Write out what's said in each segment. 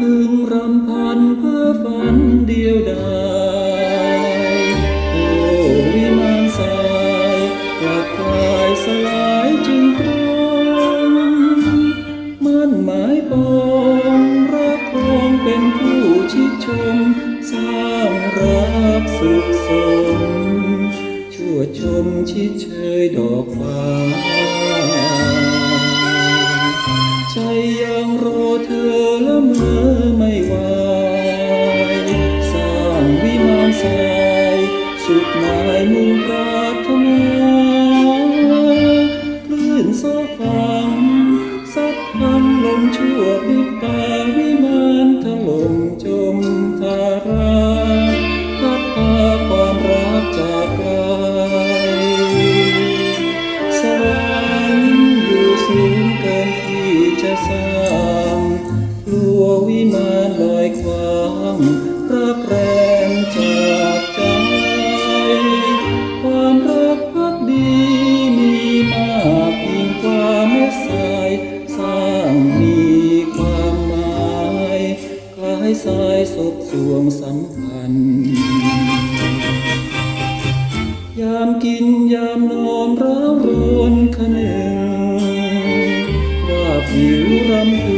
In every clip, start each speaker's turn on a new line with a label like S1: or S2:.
S1: พึงรำพันเพื่อฝันเดียวดายโอ้วิมานสายกลับกลายสลายจึงตรงมั่นหมายปองรักคองเป็นผู้ชิดชม สร้างรักสุขสมชั่วชมชิดเชยดอกฟ้า ใจยังรอเธอละเมอไม่ไหวสร้างวิมานทรายสุดหมายมุ่งปรารถนาคลื่นโซฟังสักคำลมชั่วพริ สร้างกลัววิมานลอยควางรักแรงจากใจ ความรักพักดีมีมากยิ่งกว่าเม็ดทรายสร้างมีความหมายคล้ายสายสบสวงสัมพันธ์ยามกินยามนอนร้าวรนคะนึง ว่า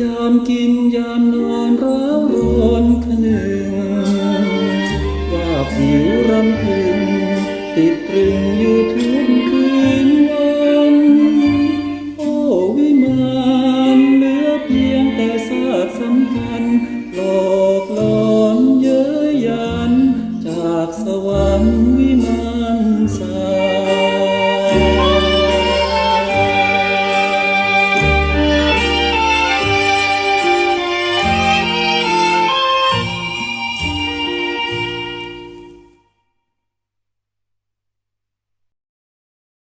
S1: ยามกินยามนอนร้าวรอนคนึงว่าผิวรำพึงติดตรึงอยู่ทุ